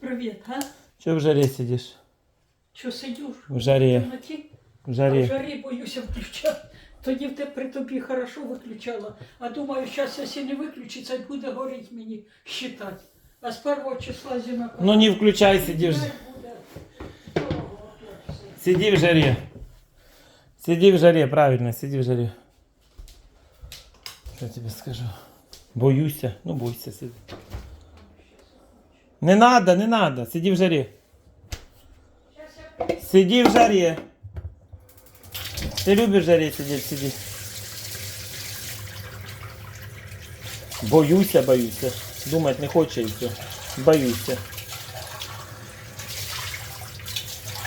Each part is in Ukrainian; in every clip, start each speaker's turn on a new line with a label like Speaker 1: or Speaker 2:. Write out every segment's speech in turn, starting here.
Speaker 1: Привіт, а?
Speaker 2: Чого в жарі сидиш?
Speaker 1: Що сидиш?
Speaker 2: В жарі.
Speaker 1: В?
Speaker 2: В
Speaker 1: А в
Speaker 2: жарі.
Speaker 1: жарі боюся включати. Тоді в те при тобі хорошо виключала. А думаю, зараз, якщо не виключиться, буде горіти мені считати. А з першого числа зима.
Speaker 2: Ну не включай, сиди в, ж-
Speaker 1: буде. дорого, то все.
Speaker 2: сиди в жарі. Сиди в жарі, правильно, сиди в жарі. Що я тобі скажу? Боюся. Ну бойся, сиди. Не надо, не надо, сиди в жарі. Сиди в жарі. Ти любиш в жарі сидіти, сиди. Боюся, боюся. Думать не хоче і все. Боюся.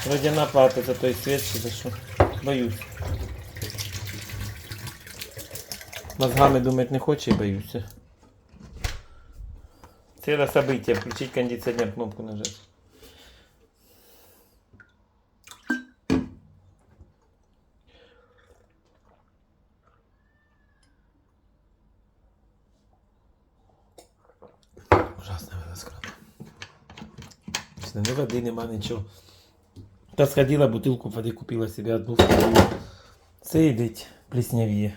Speaker 2: Водяна плата за той світ, чи за що? Боюсь. Мозгами думать не хоче і боюся. Ціле событие. Включить кондиціонер, кнопку вилазка. Ни води нема, нічого. Та сходила, бутилку води купила себе одну вторую. Сидить, плеснявіє.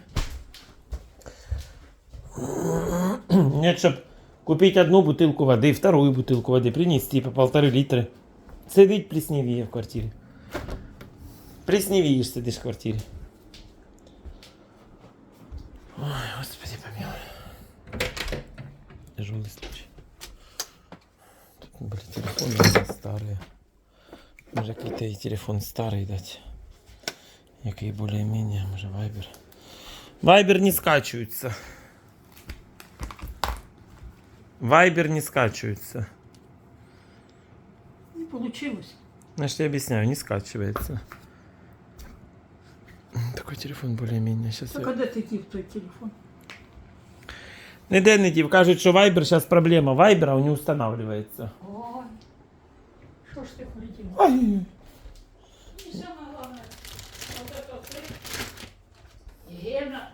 Speaker 2: Нет, щоб купить одну бутылку воды, вторую бутылку воды, принести по полторы литра. Сидить плесневее в квартире. Плесневеешь, сидишь в квартире. Ой, господи помилуй. Тяжелый случай. Тут, блин, телефоны у нас старые. Може какие-то и телефон старый дать. Який более-менее, може Вайбер. Вайбер не скачивается. Вайбер не скачивается.
Speaker 1: Не вийшло.
Speaker 2: Значит, я объясняю, не скачивается. Такой телефон более-менее. Сейчас
Speaker 1: Так а де ти дів той телефон?
Speaker 2: Ніде не дів. Кажуть, що Viber зараз проблема. Viber не устанавливается.
Speaker 1: Ой. Що ж ти полетів?
Speaker 2: Ой.
Speaker 1: І саме головне, от это ти. Гена.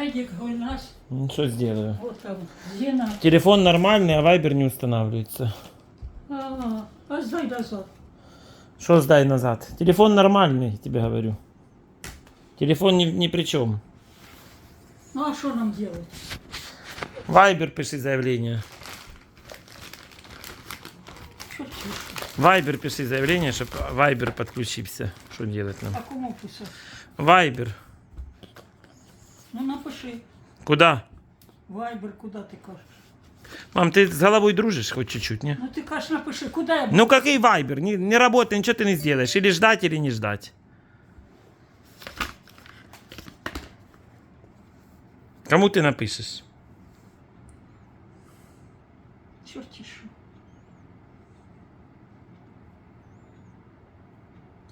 Speaker 1: Едік Гойнас.
Speaker 2: Ну, что сделаю?
Speaker 1: Вот там. Зіна.
Speaker 2: Телефон нормальный, а Viber не устанавливается.
Speaker 1: А, а здай назад.
Speaker 2: Что сдай назад? Телефон нормальный, тебе говорю. Телефон ни, ни при чем.
Speaker 1: Ну а що нам делать?
Speaker 2: Viber пиши заявление. Viber пиши заявление, чтобы Viber подключился. Что делать нам?
Speaker 1: А кому?
Speaker 2: Viber.
Speaker 1: Ну напиши.
Speaker 2: Куда?
Speaker 1: Вайбер, куди ти кажеш?
Speaker 2: Мам, ты с головой дружишь хоть чуть-чуть, не?
Speaker 1: Ну ти кажеш, напиши, куди я
Speaker 2: Ну какой Viber? Не, не работает, ничего ты не сделаешь. Или ждать, или не ждать. Кому ты напишешь?
Speaker 1: Чорті що.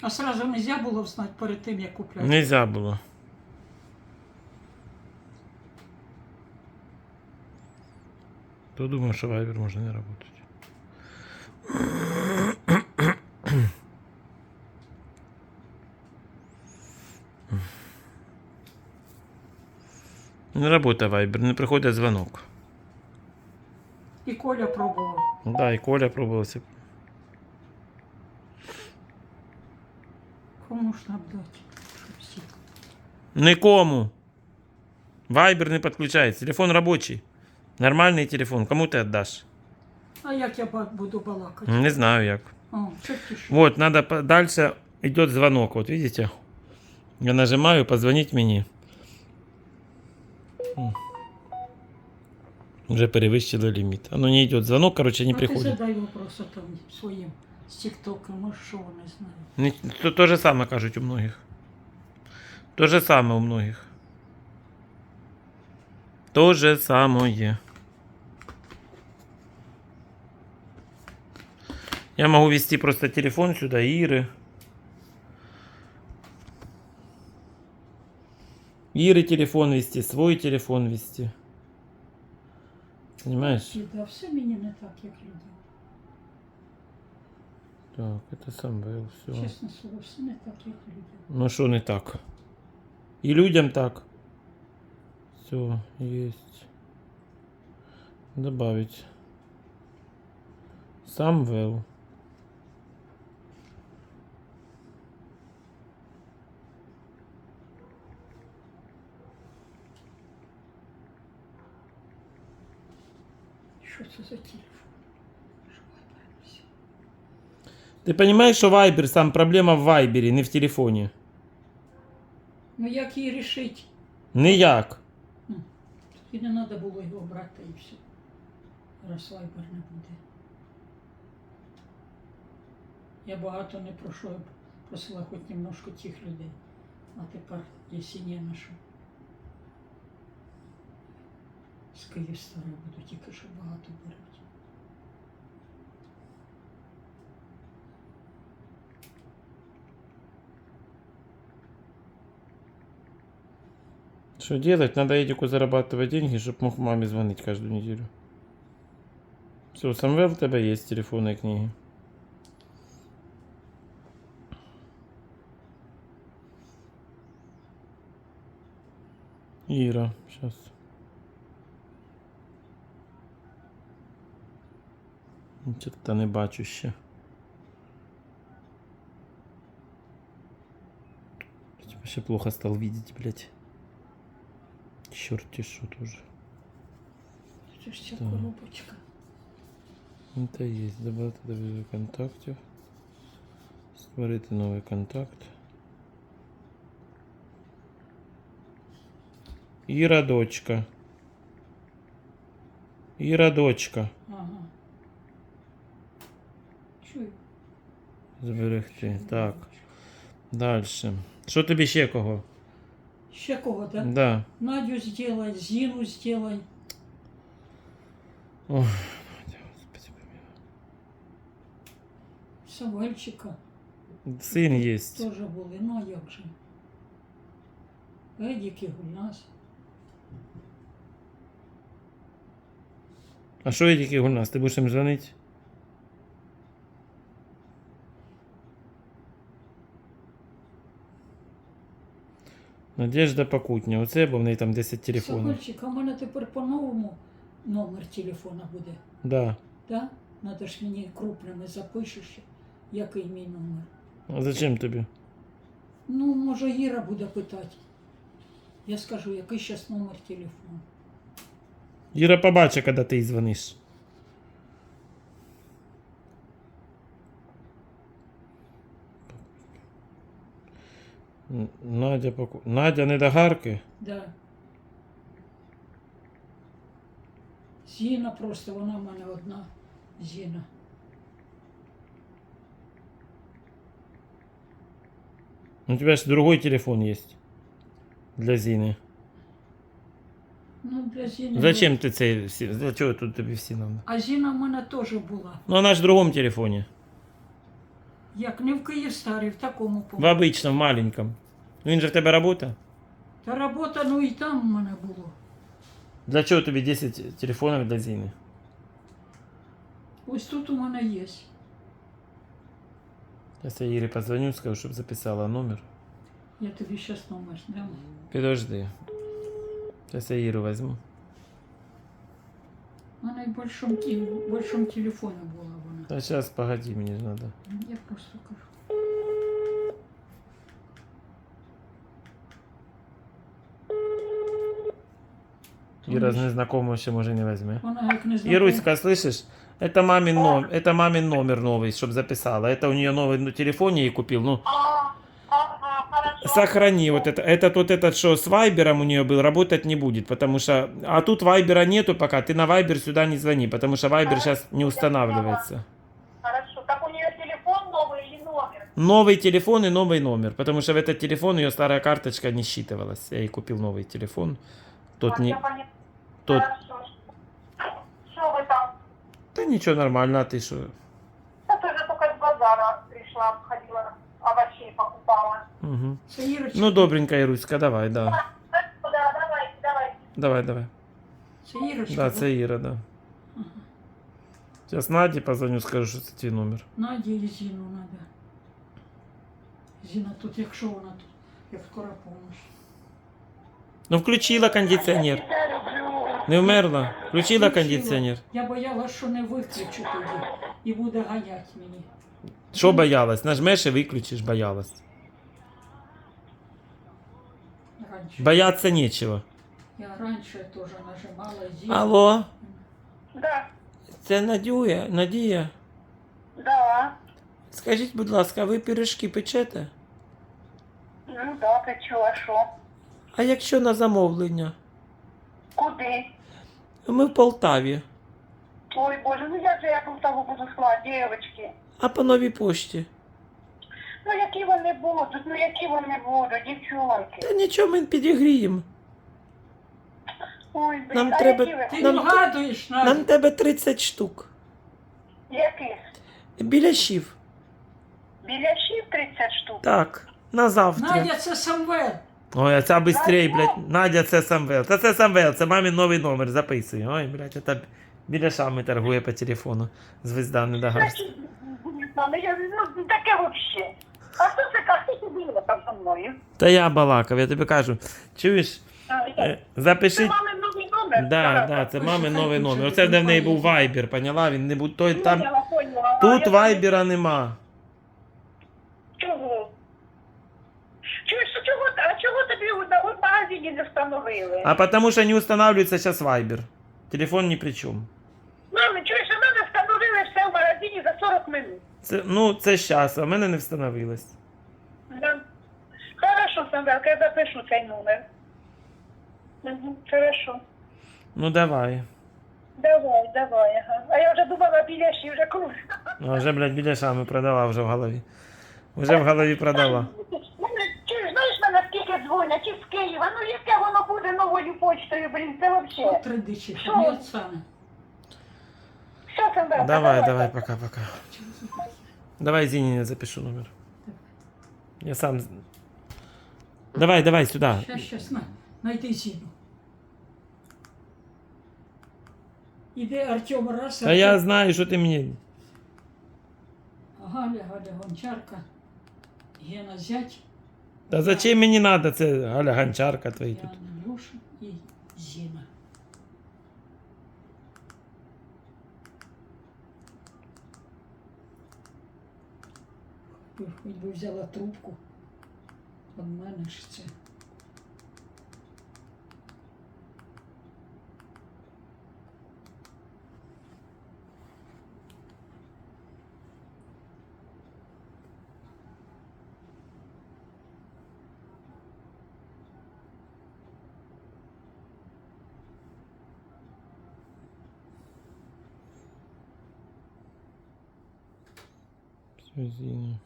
Speaker 1: А сразу нельзя було взнати перед тим, як купляти?
Speaker 2: Нельзя было. Кто думал, что Viber можно не работать? Не работает Viber, не приходит звонок.
Speaker 1: І Коля пробував.
Speaker 2: Да, и Коля пробовался.
Speaker 1: Кому ж нам дати? Щоб всі.
Speaker 2: Никому. Вайбер не подключается. Телефон рабочий. Нормальный телефон. Кому ты отдашь?
Speaker 1: А як я ба- буду балакати?
Speaker 2: Не знаю як.
Speaker 1: О, чорті що.
Speaker 2: Вот, надо по- дальше идет звонок. Вот видите? Я нажимаю позвонить мне. М. Уже перевыщила лимит. Оно не идет. Звонок, короче, не
Speaker 1: а ти
Speaker 2: приходит.
Speaker 1: задай вопрос там своїм з тіктока, може, що вони знають.
Speaker 2: Не- То, то же самое кажуть у многих. То же самое у многих. То же самое. Я могу ввести просто телефон сюда, Иры. Иры телефон ввести, свой телефон ввести. Понимаешь?
Speaker 1: Да, все мені не так, як люди.
Speaker 2: Так, это сам был, все.
Speaker 1: Чесне слово, все не так, як люди.
Speaker 2: Ну что не так? И людям так. Все, есть. Добавить. Самвел.
Speaker 1: Що це за телефон?
Speaker 2: Ти розумієш, що Viber, сам проблема в Viber, не в телефоні.
Speaker 1: Ну як її рішити?
Speaker 2: Ніяк.
Speaker 1: І не треба було його брати і все. Раз вайбер не буде. Я багато не прошу, я просила хоч немножко тих людей. А тепер, якщо не З Київстара буду тільки що багато беруть.
Speaker 2: Что делать? Надо Эдику зарабатывать деньги, чтобы мог маме звонить каждую неделю. Все, Самвел, у тебя есть телефонные книги. Ира, сейчас. Черта не бачу ще. Типа ще плохо стал видеть, блядь. Черти что тоже.
Speaker 1: Це ж ця
Speaker 2: Так.
Speaker 1: коробочка.
Speaker 2: Это есть. Добавити до візу контактів. Створити новий контакт. Іра дочка. Іра дочка.
Speaker 1: Ага.
Speaker 2: Зберегти. Так. Дальше. Що тобі ще кого?
Speaker 1: Ще кого, так?
Speaker 2: Да.
Speaker 1: Надю сделай, Зину сделай.
Speaker 2: Помилуй.
Speaker 1: Самвельчика
Speaker 2: Син є.
Speaker 1: теж були, ну а як же? Едік і Гульнас.
Speaker 2: А що є тільки у нас? Ти будеш їм дзвонити? Надежда Покутня. Оце, бо в неї там 10 телефонів.
Speaker 1: Самвельчик, а в мене тепер по-новому номер телефона буде.
Speaker 2: Да.
Speaker 1: Так? Надо ж мені крупними запишеш, який мій номер.
Speaker 2: А зачем тобі?
Speaker 1: Ну, може, Іра буде питати. Я скажу, який зараз номер телефону.
Speaker 2: Іра побачить, коли ти дзвониш. Надя Поку... Надя недогарки?
Speaker 1: Да. Зіна просто, вона в мене одна. Зіна.
Speaker 2: У тебя же другой телефон есть. Для Зины.
Speaker 1: Ну, для Зіни.
Speaker 2: Зачем ты цей... всі- Для чого тут тобі всі надо?
Speaker 1: А Зіна в мене теж була.
Speaker 2: Ну, она же в другом телефоне.
Speaker 1: Як не в Київстарі, в такому
Speaker 2: В
Speaker 1: полі.
Speaker 2: обычном, маленьком. Ну, Він же в тебе робота.
Speaker 1: Та робота, ну і там в мене було.
Speaker 2: Для чого тобі 10 телефонів для Зіни?
Speaker 1: Ось тут у мене є.
Speaker 2: Сейчас я Іри позвоню, скажу, щоб записала номер.
Speaker 1: Я тобі зараз номер дам.
Speaker 2: Подожди. Сейчас я Іру возьму.
Speaker 1: У мене в большому, ті- в большому телефоні була вона.
Speaker 2: А сейчас, погоди, мені ж надо.
Speaker 1: Я просто кажу.
Speaker 2: Іра з незнакомого ще може не візьме.
Speaker 1: Вона як не знає.
Speaker 2: Ируська, слышишь? Это мамин, номер, это мамин номер новый, чтобы записала. Это у нее новый ну, телефон ей купил. Ну,
Speaker 3: Ага, хорошо.
Speaker 2: сохрани вот это. Этот вот этот, что с Вайбером у нее был, работать не будет, потому что... А тут Вайбера нету пока, ты на Вайбер сюда не звони, потому что Вайбер сейчас не устанавливается.
Speaker 3: Хорошо. Так у нее телефон новый или номер?
Speaker 2: Новый телефон и новый номер, потому что в этот телефон ее старая карточка не считывалась. Я ей купил новый телефон. Тот
Speaker 3: Так,
Speaker 2: не...
Speaker 3: я поняла.
Speaker 2: Тот...
Speaker 3: Хорошо. Что вы там?
Speaker 2: Да ничего, нормально, а ты что?
Speaker 3: Я тоже только с базара пришла, ходила, овощей покупала.
Speaker 2: Угу.
Speaker 1: Це Ірочка.
Speaker 2: Ну, добренько, Ируська, давай, да.
Speaker 3: Ну да, давайте, давайте.
Speaker 2: Давай, давай.
Speaker 1: Це Ірочка.
Speaker 2: Да,
Speaker 1: да?
Speaker 2: це Іра, да.
Speaker 1: Ага.
Speaker 2: Сейчас Наді позвоню, скажу, що це твій номер.
Speaker 1: Наді і Зіну надо. Зіна тут, якщо вона тут, як скоро помощь.
Speaker 2: Ну включила кондиціонер. Не вмерла? Включила
Speaker 1: Включила.
Speaker 2: кондиціонер.
Speaker 1: Я боялась, що не виключу тоді і буде ганять мені.
Speaker 2: Що боялась? Нажмеш і виключиш, боялась.
Speaker 1: Раніше.
Speaker 2: Бояться нічого.
Speaker 1: Я раніше теж нажимала зі.
Speaker 2: Алло,
Speaker 3: Да,
Speaker 2: це Надюя, Надія.
Speaker 3: да.
Speaker 2: Скажіть, будь ласка, ви пиріжки печете?
Speaker 3: Ну да, печу, а що?
Speaker 2: А якщо на замовлення?
Speaker 3: Куди?
Speaker 2: Ми в Полтаві.
Speaker 3: Ой, Боже, ну як же я того буду слати, дівчатки?
Speaker 2: А по новій пошті?
Speaker 3: Ну які вони будуть, ну які вони будуть, дівчонки?
Speaker 2: Та нічого ми підігріємо.
Speaker 3: Ой, блін,
Speaker 2: Нам
Speaker 3: а
Speaker 2: треба-
Speaker 3: які ви?
Speaker 1: Ти
Speaker 2: Нам-
Speaker 1: не вгадуєш Надя.
Speaker 2: Нам тебе 30 штук.
Speaker 3: Яких?
Speaker 2: Біляшів.
Speaker 3: Біляшів 30 штук?
Speaker 2: Так, на завтра.
Speaker 1: Надя, це Самвел.
Speaker 2: Ой, а ця быстрей, блядь. Надя, це Самвел. Та це Самвел, це мамін новий номер, записуй. Ой, блядь, це біляшами торгує по телефону. Звезда не догасть.
Speaker 3: Мама, я, ну, таке вообще. А хто це? Хто це там зі мною?
Speaker 2: Та я балакав, я тобі кажу. Чуєш? Е,
Speaker 3: я- Це
Speaker 2: Запиши.
Speaker 3: мамин новий номер?
Speaker 2: Да, да, це мамин новий номер. Оце де в неї був вайбер, поняла? Він не будь той
Speaker 3: Ну,
Speaker 2: там. Тут вайбера нема.
Speaker 3: Чого? Чуєш, а чого, а тобі у- магазині не встановили?
Speaker 2: А потому что не устанавливается сейчас вайбер. Телефон ни при чем.
Speaker 3: Мами, чуєш, у мене встановили все в магазині за 40 минут.
Speaker 2: Це, ну, це щас, а в мене не встановилось.
Speaker 3: Да. Хорошо, Самвелка, я запишу цей номер. Угу, хорошо.
Speaker 2: Ну давай.
Speaker 3: Давай, давай, ага. А я вже думала біля ще вже коли.
Speaker 2: Ну, а вже, блядь, біляшами продала вже в голові. Вже в голові продала.
Speaker 3: Чуєш, знаєш, скільки дзвонять із Києва, ну яке воно буде новою почтою, блін, це взагалі.
Speaker 1: Тридичі,
Speaker 3: Що?
Speaker 1: не саме.
Speaker 3: Що, Самвелка,
Speaker 2: Давай, давай, пока-пока. Давай Зинине запишу номер. Я сам... з- Давай, давай сюда.
Speaker 1: Щас, щас, на, найди Зіну. Іде Артем раз,
Speaker 2: Та я
Speaker 1: Артем-
Speaker 2: знаю, що ти мені...
Speaker 1: Галя, Галя Гончарка, Гена Зять,
Speaker 2: Та зачем мені надо це Галя Гончарка твої тут?
Speaker 1: Яна Льоша і Зіна. Хоч би взяла трубку. От мене ж це.
Speaker 2: Все, Зина.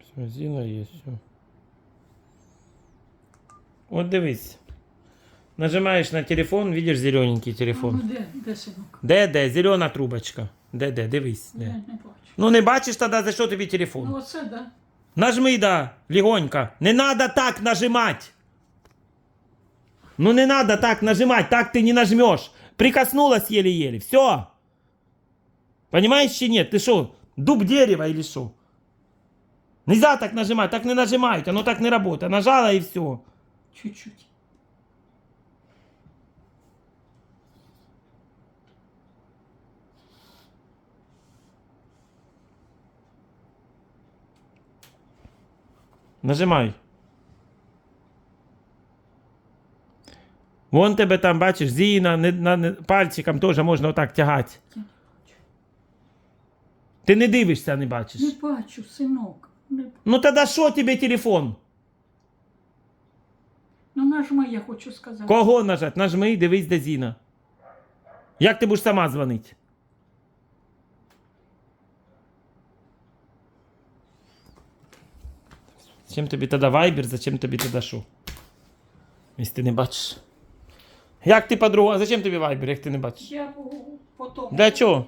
Speaker 2: Все, Зина є, все. От дивись. Нажимаєш на телефон, видиш зелененький телефон.
Speaker 1: Ну, де, де синок?
Speaker 2: Де, де? Зелена трубочка. Де, де? Дивись.
Speaker 1: Я
Speaker 2: Де.
Speaker 1: не бачу.
Speaker 2: Ну не бачиш тоді, за що тобі
Speaker 1: Ну
Speaker 2: телефон?
Speaker 1: оце, да.
Speaker 2: Нажми, да, легонько. Не надо так нажимать. Ну не надо так нажимать, так ты не нажмешь. Прикоснулась еле-еле. Все. Понимаешь чи нет? Ты что, дуб дерева или что? Нельзя так нажимать, так не нажимают, оно так не работает. Нажала и все.
Speaker 1: Чуть-чуть.
Speaker 2: Нажимай. Вон тебе там, бачиш, Зіна, не, на, не, пальчиком теж можна отак тягати. Ти не дивишся, не бачиш.
Speaker 1: Не бачу, синок. Не...
Speaker 2: Ну тоді що тобі телефон?
Speaker 1: Ну нажми, я хочу сказати.
Speaker 2: Кого нажать? Нажми дивись, де Зіна. Як ти будеш сама дзвонити? Зачем тобі тоді вайбер, зачем тобі тоді що? Якщо ти не бачиш. Як ти подруга? Зачем тобі вайбер, як ти не бачиш?
Speaker 1: Я потім.
Speaker 2: Для чого?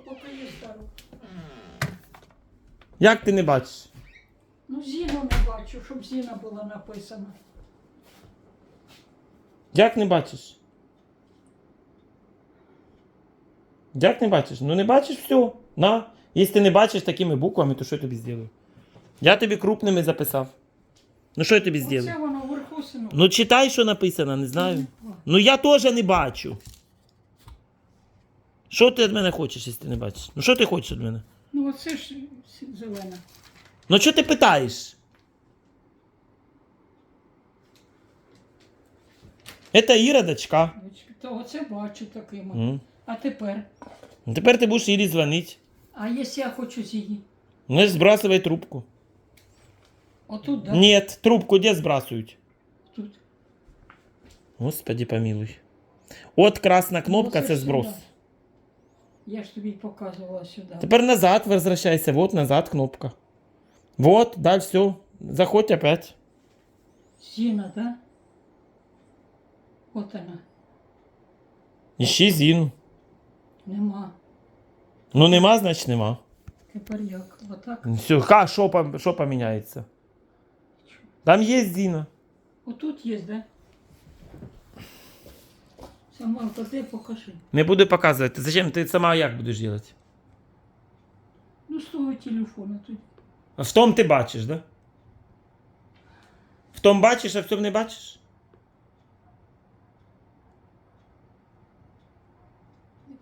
Speaker 2: Як ти не бачиш?
Speaker 1: Ну, Зіну не бачу, щоб Зіна була написана.
Speaker 2: Як не бачиш? Як не бачиш? Ну не бачиш все. На. Якщо ти не бачиш такими буквами, то що я тобі зроблю? Я тобі крупними записав. Ну що я тобі зроблю?
Speaker 1: Оце воно вверху синок.
Speaker 2: Ну читай, що написано, не знаю. Ну я теж не бачу. Що ти від мене хочеш, якщо ти не бачиш? Ну що ти хочеш від мене?
Speaker 1: Ну оце ж зелена.
Speaker 2: Ну що ти питаєш? Це Іра дочка.
Speaker 1: То оце бачу такими.
Speaker 2: М.
Speaker 1: А тепер?
Speaker 2: Ну, Тепер ти будеш Ірі дзвонити.
Speaker 1: А якщо я хочу з її?
Speaker 2: Ну, збрасывай трубку.
Speaker 1: Отут, да?
Speaker 2: Нет, трубку де збрасують?
Speaker 1: Тут.
Speaker 2: Господи помилуй. От красна кнопка
Speaker 1: Ну,
Speaker 2: це
Speaker 1: ж
Speaker 2: зброс.
Speaker 1: сюди. Я ж тобі показувала сюди.
Speaker 2: Тепер назад возвращайся. Вот назад кнопка. Вот, дальше все. Заходь опять.
Speaker 1: Зіна, да? От вона.
Speaker 2: Ищи Зіну.
Speaker 1: Нема.
Speaker 2: Ну нема, значить нема.
Speaker 1: Тепер як? Отак?
Speaker 2: Все, ка, що, пом- що поміняється? Там є Зіна.
Speaker 1: Отут є, да? Сама поди покажи.
Speaker 2: Не буду показувати. Зачем? Ти сама як будеш робити?
Speaker 1: Ну, з того телефона тут.
Speaker 2: А в том ти бачиш, да? В том бачиш, а в цьому не бачиш?
Speaker 1: Не.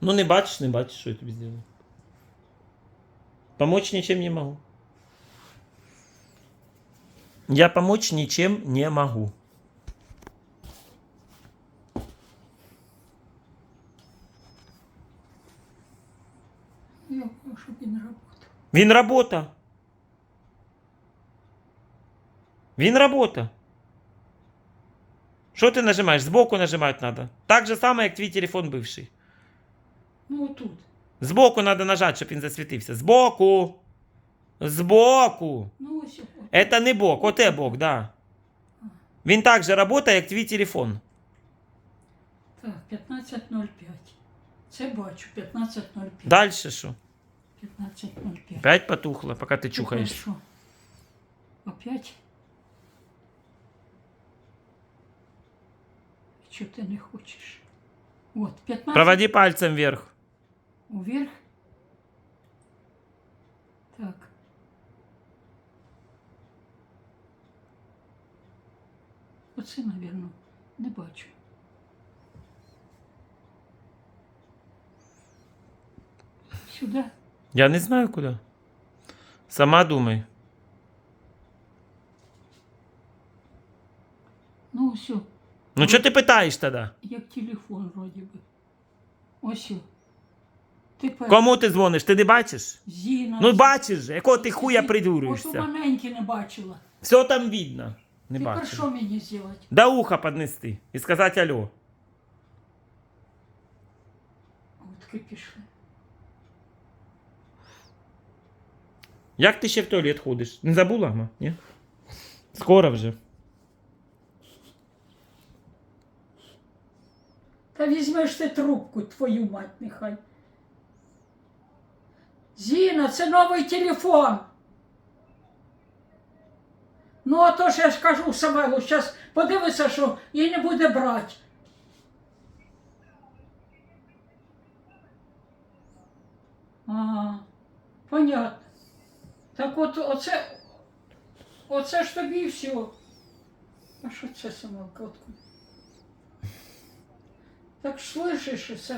Speaker 2: Ну не бачиш, не бачиш, що я тобі зроблю. Помочь ничем не могу. Я помочь ничем не могу.
Speaker 1: Він
Speaker 2: робота. Він робота. Що ти нажимаєш? Збоку нажимати треба. Так же само, як твій телефон бивший.
Speaker 1: Ну, отут.
Speaker 2: Збоку треба нажати, щоб він засвітився. Збоку. Збоку.
Speaker 1: Ну, ось.
Speaker 2: Это не бок, оте бок, да. Він так же працює, як твій телефон.
Speaker 1: Так, 15.05. Це бачу, 15.05.
Speaker 2: Далі що?
Speaker 1: 15.05.
Speaker 2: Опять потухло, пока ты
Speaker 1: ну,
Speaker 2: чухаешь.
Speaker 1: Хорошо. Опять? Чего ты не хочешь? Вот, 15.
Speaker 2: Проводи пальцем вверх.
Speaker 1: Вверх? Так. Вот Оце, мабуть, не бачу. Сюда.
Speaker 2: Я не знаю куди. Сама думай.
Speaker 1: Ну, все,
Speaker 2: Ну що ти питаєш тоді?
Speaker 1: як телефон вроді би. Ось. о. Тепер
Speaker 2: Кому ти дзвониш? Ти не бачиш?
Speaker 1: Зіна.
Speaker 2: Ну бачиш же, якого ти хуя
Speaker 1: Ось у
Speaker 2: придурюєшся.
Speaker 1: маленькі не бачила.
Speaker 2: Все там видно. Не
Speaker 1: Тепер
Speaker 2: бачиш.
Speaker 1: що мені зробити?
Speaker 2: До уха піднести і сказати алло.
Speaker 1: От пішли.
Speaker 2: Як ти ще в туалет ходиш? Не забула, ма? Ні? Скоро вже.
Speaker 1: Та візьмеш ти трубку, твою мать нехай. Зіна, це новий телефон. Ну, а то ж я ж кажу Самелу, зараз подивися, що і не буде брати. А, понятно. Так от оце, оце ж тобі і все. А що це Самелка? Откуда? Так слышиш, це,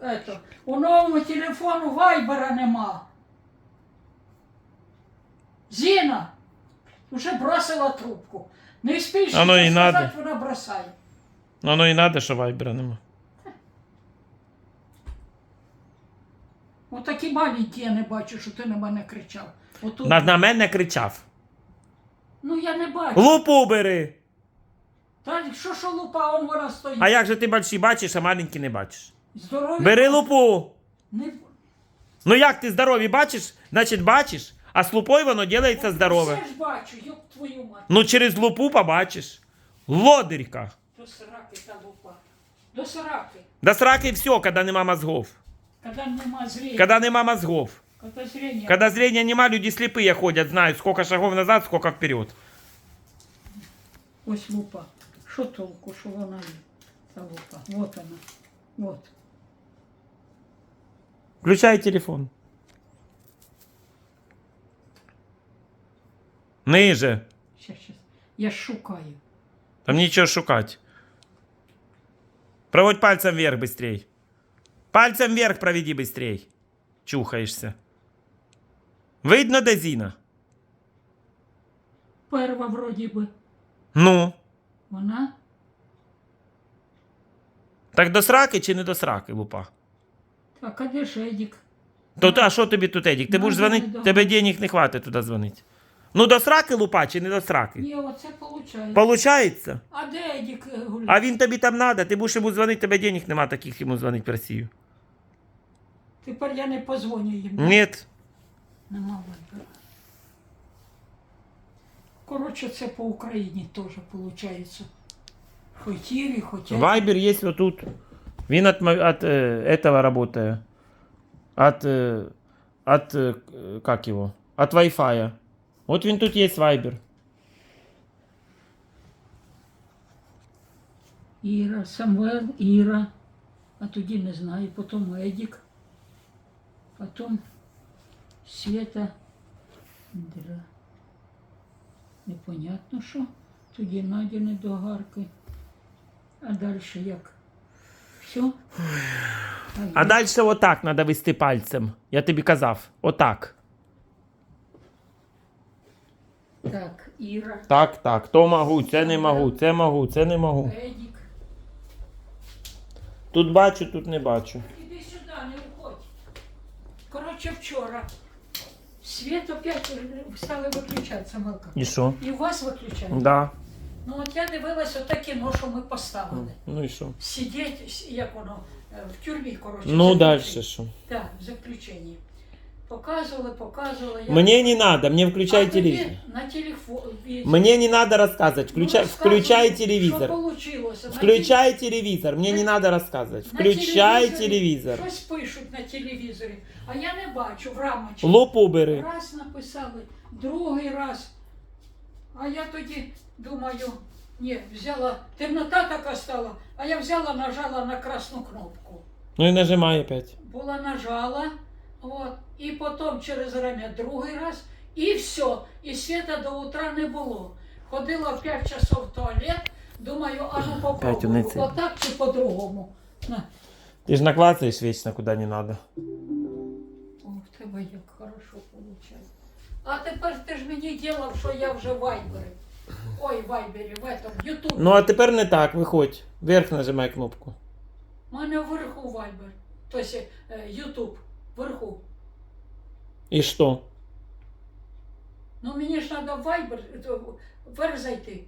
Speaker 1: это, у новому телефону вайбера нема. Зіна вже бросила трубку. Не спіш що
Speaker 2: і
Speaker 1: сказати,
Speaker 2: надо.
Speaker 1: вона бросає.
Speaker 2: Ну, ну і надо, що вайбера нема.
Speaker 1: Отакі маленькі я не бачу, що ти на мене кричав. Отут.
Speaker 2: На, на мене кричав.
Speaker 1: Ну я не бачу.
Speaker 2: Лупу бери!
Speaker 1: Та що що лупа, он вона стоїть.
Speaker 2: А як же ти больші бачиш, а маленькі не бачиш?
Speaker 1: Здорові.
Speaker 2: Бери лупу!
Speaker 1: Не...
Speaker 2: Ну як ти здорові бачиш, значить бачиш, а з лупою воно ділається здорове.
Speaker 1: Все ж бачу, ёб твою мать.
Speaker 2: Ну через лупу побачиш. Лодирька.
Speaker 1: До сраки та лупа. До сраки.
Speaker 2: Да сраки все, коли нема мозгов.
Speaker 1: Когда нема зрения.
Speaker 2: Когда нема мозгов.
Speaker 1: Когда зрения.
Speaker 2: Когда зрения нема, люди слепые ходят, знают, сколько шагов назад, сколько вперед.
Speaker 1: Ось лупа. Що толку, що вона є? Та лупа. Вот вона. Вот.
Speaker 2: Включай телефон. Ниже.
Speaker 1: Щас, щас. Я шукаю.
Speaker 2: Там нічого шукати. Проводь пальцем вверх быстрей. Пальцем вверх проведи быстрей. Чухаєшся. Видно, де Зіна?
Speaker 1: Перва вроді би.
Speaker 2: Ну.
Speaker 1: Вона
Speaker 2: Так до сраки чи не до сраки, лупа?
Speaker 1: так, а де ж Едік?
Speaker 2: То а що тобі тут, Едік? Ти
Speaker 1: Ну,
Speaker 2: будеш дзвонити,
Speaker 1: да.
Speaker 2: тебе денег не хватить туди дзвонити. Ну до сраки лупа чи не до сраки?
Speaker 1: Ні, оце виходить.
Speaker 2: Получається?
Speaker 1: А де Едік е, гуляє?
Speaker 2: А він тобі там надо, ти будеш йому дзвонити, тебе денег нема таких йому дзвонити в Росію.
Speaker 1: Тепер я не позвоню їм.
Speaker 2: Ні.
Speaker 1: Нема вибору. Коротше, це по Україні теж виходить. Хотіли, хотять.
Speaker 2: Вайбер є отут. Він от, мо- от э, этого работає. От, э, от, э, как его? От Wi-Fi. От він тут є Вайбер.
Speaker 1: Іра, Самвел, Іра. А тоді не знаю, потім Едік. Потім Света. Дра. Непонятно що. Тоді Надя недогарки. А далі як? Все?
Speaker 2: А далі отак треба вести пальцем. Я тобі казав. Отак.
Speaker 1: Так, Іра,
Speaker 2: Так, так. То можу, це не можу, це можу, це не можу.
Speaker 1: Едік.
Speaker 2: Тут бачу, тут не бачу.
Speaker 1: Іди сюди, не уходь. Коротше, вчора світ опять стали виключатися, Малка.
Speaker 2: І що?
Speaker 1: І у вас виключають.
Speaker 2: Да.
Speaker 1: Ну от я дивилася оте кіно, що ми поставили.
Speaker 2: Ну і що?
Speaker 1: Сидіть, як воно, е, в тюрмі, коротше.
Speaker 2: Ну далі що?
Speaker 1: Так, в заключенні. Показували, показували. Я...
Speaker 2: Мне не надо, мне включай
Speaker 1: А
Speaker 2: телевизор.
Speaker 1: На телефон.
Speaker 2: Мне не надо рассказывать. Включай, включай телевизор.
Speaker 1: Що получилося? На
Speaker 2: Включай телевизор. Мне не надо рассказывать. Включай
Speaker 1: телевізорі
Speaker 2: телевизор.
Speaker 1: Щось пишуть на телевізорі, а я не бачу в рамочці.
Speaker 2: Лупу бери.
Speaker 1: Раз написали, другий раз. А я тоді думаю, ні, взяла, темнота така стала, а я взяла, нажала на красну кнопку.
Speaker 2: Ну и нажимай опять.
Speaker 1: Була нажала, от, і потім через время другий раз, і все. І світа до утра не було. Ходила в 5 часов в туалет, думаю, а ну попробую, отак чи по-другому. На.
Speaker 2: Ты же наклацаешь вечно куда не надо.
Speaker 1: О, в тебе як хорошо виходить. А тепер ти ж мені ділав, що я вже в вайбері. Ой, вайбері, в этом, ютубі.
Speaker 2: Ну а теперь не так, виходь. Вверх нажимай кнопку.
Speaker 1: У мене вверху вайбер. Тобто е, ютуб, вверху.
Speaker 2: И что?
Speaker 1: Ну мені ж треба в вайбер, е, вверх зайти,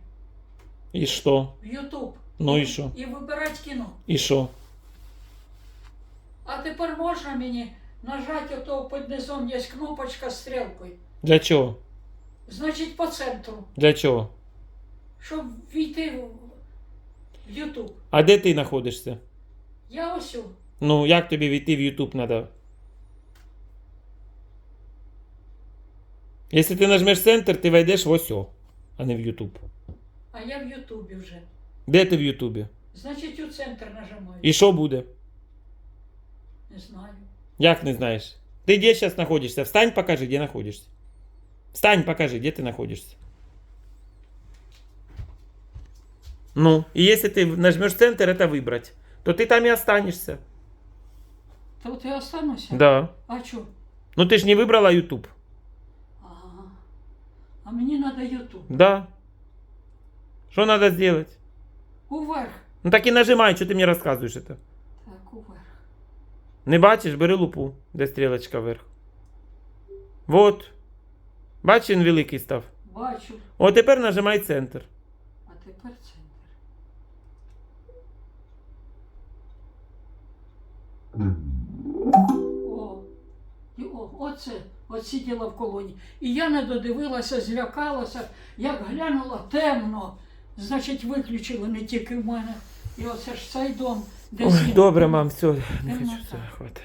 Speaker 2: И что?
Speaker 1: в ютуб.
Speaker 2: Ну і що?
Speaker 1: І вибирати кіно.
Speaker 2: И что?
Speaker 1: А тепер можна мені нажати ото під низом є кнопочка з стрілкою.
Speaker 2: Для чего?
Speaker 1: Значить по центру,
Speaker 2: Для чего?
Speaker 1: щоб війти в в ютуб.
Speaker 2: А де ти знаходишся?
Speaker 1: Я ось.
Speaker 2: Ну, як тобі війти в YouTube надо? Якщо ти нажмеш центр, ти войдеш в осьо, а не в YouTube.
Speaker 1: А я в Ютубі вже.
Speaker 2: Де ти в Ютубі?
Speaker 1: Значить, у центр нажимаю.
Speaker 2: І що буде?
Speaker 1: Не знаю.
Speaker 2: Як не знаєш? Ти де зараз знаходишся? Встань, покажи, де знаходишся. Встань, покажи, де ти знаходишся. Ну, і якщо ти нажмеш центр, это вибрати, то ти там і останешся.
Speaker 1: Та от я остануся?
Speaker 2: Да.
Speaker 1: А що?
Speaker 2: Ну ти ж не вибрала YouTube.
Speaker 1: Ага. А мені треба Ютуб.
Speaker 2: Да. Що треба зробити?
Speaker 1: Уверх.
Speaker 2: Ну так і нажимай, що ти мені розказуєш це.
Speaker 1: Так, уверх.
Speaker 2: Не бачиш, бери лупу, де стрілочка вверх. Вот. Бачиш, він великий став.
Speaker 1: Бачу.
Speaker 2: О, тепер нажимай центр.
Speaker 1: А тепер центр. О, і о, оце, От сиділа в колоні. І я не додивилася, злякалася, як глянула темно. Значить, виключили не тільки в мене. І оце ж цей дом, де
Speaker 2: Ой,
Speaker 1: сім.
Speaker 2: добре, мам, все, не хочу, все, хватить.